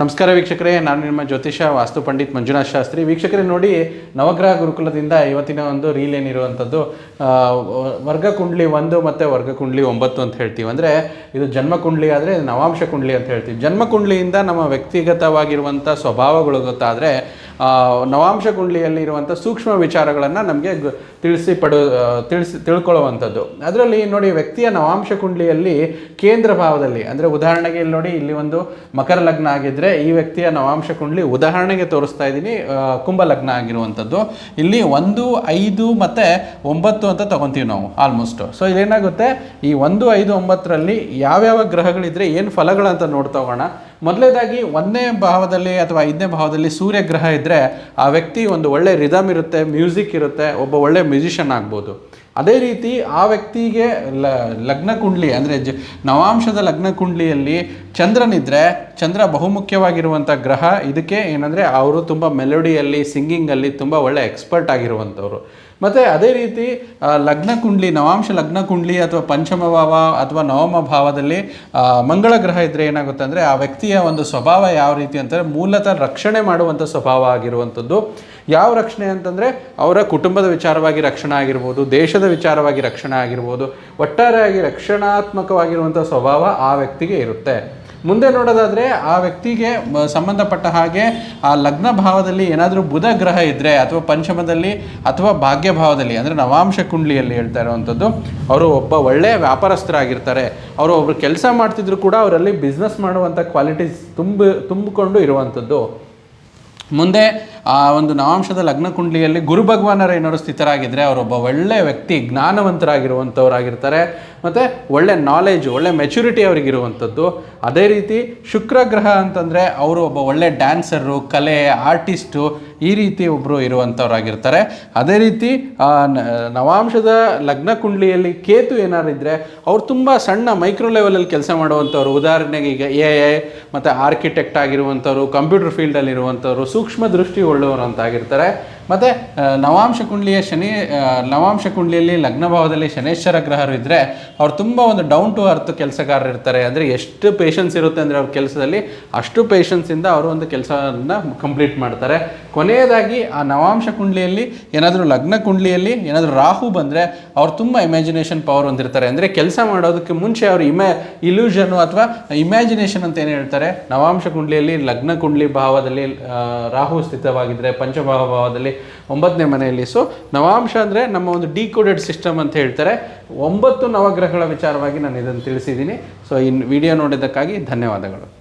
ನಮಸ್ಕಾರ ವೀಕ್ಷಕರೇ, ನಾನು ನಿಮ್ಮ ಜ್ಯೋತಿಷ ವಾಸ್ತು ಪಂಡಿತ್ ಮಂಜುನಾಥ್ ಶಾಸ್ತ್ರಿ. ವೀಕ್ಷಕರೇ, ನೋಡಿ, ನವಗ್ರಹ ಗುರುಕುಲದಿಂದ ಇವತ್ತಿನ ಒಂದು ರೀಲ್ ಏನಿರುವಂಥದ್ದು ವರ್ಗ ಕುಂಡ್ಲಿ ಒಂದು ಮತ್ತು ವರ್ಗ ಕುಂಡ್ಲಿ ಒಂಬತ್ತು ಅಂತ ಹೇಳ್ತೀವಿ. ಅಂದರೆ, ಇದು ಜನ್ಮ ಕುಂಡ್ಲಿ ಆದರೆ ನವಾಂಶ ಕುಂಡ್ಲಿ ಅಂತ ಹೇಳ್ತೀವಿ. ಜನ್ಮ ಕುಂಡ್ಲಿಯಿಂದ ನಮ್ಮ ವ್ಯಕ್ತಿಗತವಾಗಿರುವಂಥ ಸ್ವಭಾವಗಳು ಗೊತ್ತಾದರೆ ನವಾಂಶ ಕುಂಡ್ಲಿಯಲ್ಲಿ ಇರುವಂಥ ಸೂಕ್ಷ್ಮ ವಿಚಾರಗಳನ್ನು ನಮಗೆ ತಿಳಿಸಿ ಪಡು ತಿಳಿಸಿ, ತಿಳ್ಕೊಳ್ಳುವಂಥದ್ದು. ಅದರಲ್ಲಿ ನೋಡಿ, ವ್ಯಕ್ತಿಯ ನವಾಂಶ ಕುಂಡ್ಲಿಯಲ್ಲಿ ಕೇಂದ್ರ ಭಾವದಲ್ಲಿ, ಅಂದರೆ ಉದಾಹರಣೆಗೆ ಇಲ್ಲಿ ನೋಡಿ, ಇಲ್ಲಿ ಒಂದು ಮಕರ ಲಗ್ನ ಆಗಿದ್ರೆ ಈ ವ್ಯಕ್ತಿಯ ನವಾಂಶ ಕುಂಡ್ಲಿ ಉದಾಹರಣೆಗೆ ತೋರಿಸ್ತಾ ಇದ್ದೀನಿ ಕುಂಭ ಲಗ್ನ ಆಗಿರುವಂಥದ್ದು. ಇಲ್ಲಿ ಒಂದು, ಐದು ಮತ್ತು ಒಂಬತ್ತು ಅಂತ ತಗೊತೀವಿ ನಾವು ಆಲ್ಮೋಸ್ಟ್ ಸೊ ಇಲ್ಲೇನಾಗುತ್ತೆ? ಈ ಒಂದು, ಐದು, ಒಂಬತ್ತರಲ್ಲಿ ಯಾವ್ಯಾವ ಗ್ರಹಗಳಿದ್ರೆ ಏನು ಫಲಗಳಂತ ನೋಡ್ತಾ ಹೋಗೋಣ. ಮೊದಲೇದಾಗಿ ಒಂದನೇ ಭಾವದಲ್ಲಿ ಅಥವಾ ಐದನೇ ಭಾವದಲ್ಲಿ ಸೂರ್ಯ ಗ್ರಹ ಇದ್ದರೆ ಆ ವ್ಯಕ್ತಿ ಒಂದು ಒಳ್ಳೆ ರಿದಮ್ ಇರುತ್ತೆ ಮ್ಯೂಸಿಕ್ ಇರುತ್ತೆ, ಒಬ್ಬ ಒಳ್ಳೆ ಮ್ಯೂಸಿಷಿಯನ್ ಆಗ್ಬೋದು. ಅದೇ ರೀತಿ ಆ ವ್ಯಕ್ತಿಗೆ ಲ ಲಗ್ನ ಕುಂಡ್ಲಿ ಅಂದರೆ ಜ, ನವಾಂಶದ ಲಗ್ನ ಕುಂಡ್ಲಿಯಲ್ಲಿ ಚಂದ್ರನಿದ್ರೆ, ಚಂದ್ರ ಬಹುಮುಖ್ಯವಾಗಿರುವಂಥ ಗ್ರಹ ಇದಕ್ಕೆ ಏನಂದರೆ, ಅವರು ತುಂಬ ಮೆಲೋಡಿಯಲ್ಲಿ ಸಿಂಗಿಂಗಲ್ಲಿ ತುಂಬ ಒಳ್ಳೆ ಎಕ್ಸ್ಪರ್ಟ್ ಆಗಿರುವಂಥವ್ರು ಮತ್ತು ಅದೇ ರೀತಿ ಲಗ್ನ ಕುಂಡ್ಲಿ ನವಾಂಶ ಲಗ್ನ ಕುಂಡ್ಲಿ ಅಥವಾ ಪಂಚಮ ಭಾವ ಅಥವಾ ನವಮ ಭಾವದಲ್ಲಿ ಮಂಗಳ ಗ್ರಹ ಇದ್ದರೆ ಏನಾಗುತ್ತೆ ಅಂದರೆ ಆ ವ್ಯಕ್ತಿಯ ಒಂದು ಸ್ವಭಾವ ಯಾವ ರೀತಿ ಅಂತಂದರೆ ಮೂಲತಃ ರಕ್ಷಣೆ ಮಾಡುವಂಥ ಸ್ವಭಾವ ಆಗಿರುವಂಥದ್ದು. ಯಾವ ರಕ್ಷಣೆ ಅಂತಂದರೆ ಅವರ ಕುಟುಂಬದ ವಿಚಾರವಾಗಿ ರಕ್ಷಣೆ ಆಗಿರ್ಬೋದು, ದೇಶದ ವಿಚಾರವಾಗಿ ರಕ್ಷಣೆ ಆಗಿರ್ಬೋದು, ಒಟ್ಟಾರೆಯಾಗಿ ರಕ್ಷಣಾತ್ಮಕವಾಗಿರುವಂಥ ಸ್ವಭಾವ ಆ ವ್ಯಕ್ತಿಗೆ ಇರುತ್ತೆ. ಮುಂದೆ ನೋಡೋದಾದರೆ ಆ ವ್ಯಕ್ತಿಗೆ ಸಂಬಂಧಪಟ್ಟ ಹಾಗೆ ಆ ಲಗ್ನ ಭಾವದಲ್ಲಿ ಏನಾದರೂ ಬುಧ ಗ್ರಹ ಇದ್ದರೆ ಅಥವಾ ಪಂಚಮದಲ್ಲಿ ಅಥವಾ ಭಾಗ್ಯ ಭಾವದಲ್ಲಿ, ಅಂದರೆ ನವಾಂಶ ಕುಂಡ್ಲಿಯಲ್ಲಿ ಹೇಳ್ತಾ ಇರುವಂಥದ್ದು, ಅವರು ಒಬ್ಬ ಒಳ್ಳೆಯ ವ್ಯಾಪಾರಸ್ಥರಾಗಿರ್ತಾರೆ. ಅವರು ಒಬ್ಬರು ಕೆಲಸ ಮಾಡ್ತಿದ್ರು ಕೂಡ ಅವರಲ್ಲಿ ಬಿಸ್ನೆಸ್ ಮಾಡುವಂಥ ಕ್ವಾಲಿಟೀಸ್ ತುಂಬ, ತುಂಬಿಕೊಂಡು ಇರುವಂಥದ್ದು. ಮುಂದೆ ಆ ಒಂದು ನವಾಂಶದ ಲಗ್ನ ಕುಂಡ್ಲಿಯಲ್ಲಿ ಗುರು ಭಗವಾನರ ಏನಾದ್ರು ಸ್ಥಿತರಾಗಿದ್ದರೆ ಅವರೊಬ್ಬ ಒಳ್ಳೆ ವ್ಯಕ್ತಿ ಜ್ಞಾನವಂತರಾಗಿರುವಂಥವರಾಗಿರ್ತಾರೆ ಮತ್ತು ಒಳ್ಳೆ ನಾಲೆಜ್ ಒಳ್ಳೆ ಮೆಚುರಿಟಿ ಅವರಿಗಿರುವಂಥದ್ದು. ಅದೇ ರೀತಿ ಶುಕ್ರ ಗ್ರಹ ಅಂತಂದರೆ ಅವರು ಒಬ್ಬ ಒಳ್ಳೆ ಡ್ಯಾನ್ಸರು ಕಲೆ ಆರ್ಟಿಸ್ಟು ಈ ರೀತಿ ಒಬ್ಬರು ಇರುವಂಥವರಾಗಿರ್ತಾರೆ ಅದೇ ರೀತಿ ನವಾಂಶದ ಲಗ್ನ ಕುಂಡ್ಲಿಯಲ್ಲಿ ಕೇತು ಏನಾರಿದ್ರೆ ಅವ್ರು ತುಂಬ ಸಣ್ಣ ಮೈಕ್ರೋ ಲೆವೆಲಲ್ಲಿ ಕೆಲಸ ಮಾಡುವಂಥವ್ರು. ಉದಾಹರಣೆಗೆ ಈಗ ಎ ಐ ಮತ್ತು ಆರ್ಕಿಟೆಕ್ಟ್ ಆಗಿರುವಂಥವ್ರು ಕಂಪ್ಯೂಟರ್ ಫೀಲ್ಡಲ್ಲಿ ಇರುವಂಥವ್ರು, ಸೂಕ್ಷ್ಮ ದೃಷ್ಟಿ ಉಳ್ಳವರು ಅಂತ ಆಗಿರ್ತಾರೆ ಮತ್ತು ನವಾಂಶ ಕುಂಡ್ಲಿಯ ಶನಿ ನವಾಂಶ ಕುಂಡ್ಲಿಯಲ್ಲಿ ಲಗ್ನ ಭಾವದಲ್ಲಿ ಶನೇಶ್ವರ ಗ್ರಹರು ಇದ್ದರೆ ಅವ್ರು ತುಂಬ ಒಂದು ಡೌನ್ ಟು ಅರ್ತ್ ಕೆಲಸಗಾರರು ಇರ್ತಾರೆ. ಅಂದರೆ ಎಷ್ಟು ಪೇಷನ್ಸ್ ಇರುತ್ತೆ ಅಂದರೆ ಅವ್ರ ಕೆಲಸದಲ್ಲಿ ಅಷ್ಟು ಪೇಷನ್ಸಿಂದ ಅವರು ಒಂದು ಕೆಲಸವನ್ನು ಕಂಪ್ಲೀಟ್ ಮಾಡ್ತಾರೆ. ಕೊನೆಯದಾಗಿ ಆ ನವಾಂಶ ಕುಂಡ್ಲಿಯಲ್ಲಿ ಏನಾದರೂ ಲಗ್ನ ಕುಂಡ್ಲಿಯಲ್ಲಿ ಏನಾದರೂ ರಾಹು ಬಂದರೆ ಅವ್ರು ತುಂಬ ಇಮ್ಯಾಜಿನೇಷನ್ ಪವರ್ ಹೊಂದಿರ್ತಾರೆ. ಅಂದರೆ ಕೆಲಸ ಮಾಡೋದಕ್ಕೆ ಮುಂಚೆ ಅವರು ಇಮ್ಯಾ ಇಲ್ಯೂಷನು ಅಥವಾ ಇಮ್ಯಾಜಿನೇಷನ್ ಅಂತ ಏನು ಹೇಳ್ತಾರೆ? ನವಾಂಶ ಕುಂಡ್ಲಿಯಲ್ಲಿ ಲಗ್ನ ಕುಂಡ್ಲಿ ಭಾವದಲ್ಲಿ ರಾಹು ಸ್ಥಿತವಾಗಿದ್ದರೆ ಪಂಚಭಾವ ಭಾವದಲ್ಲಿ ಒಂಬತ್ತನೇ ಮನೆಯಲ್ಲಿ. ಸೊ ನವಾಂಶ ಅಂದರೆ ನಮ್ಮ ಒಂದು ಡಿಕೋಡೆಡ್ ಸಿಸ್ಟಮ್ ಅಂತ ಹೇಳ್ತಾರೆ. ಒಂಬತ್ತು ನವಗ್ರಹಗಳ ವಿಚಾರವಾಗಿ ನಾನು ಇದನ್ನು ತಿಳಿಸಿದ್ದೀನಿ. ಸೊ ಇನ್ನು ವಿಡಿಯೋ ನೋಡಿದ್ದಕ್ಕಾಗಿ ಧನ್ಯವಾದಗಳು.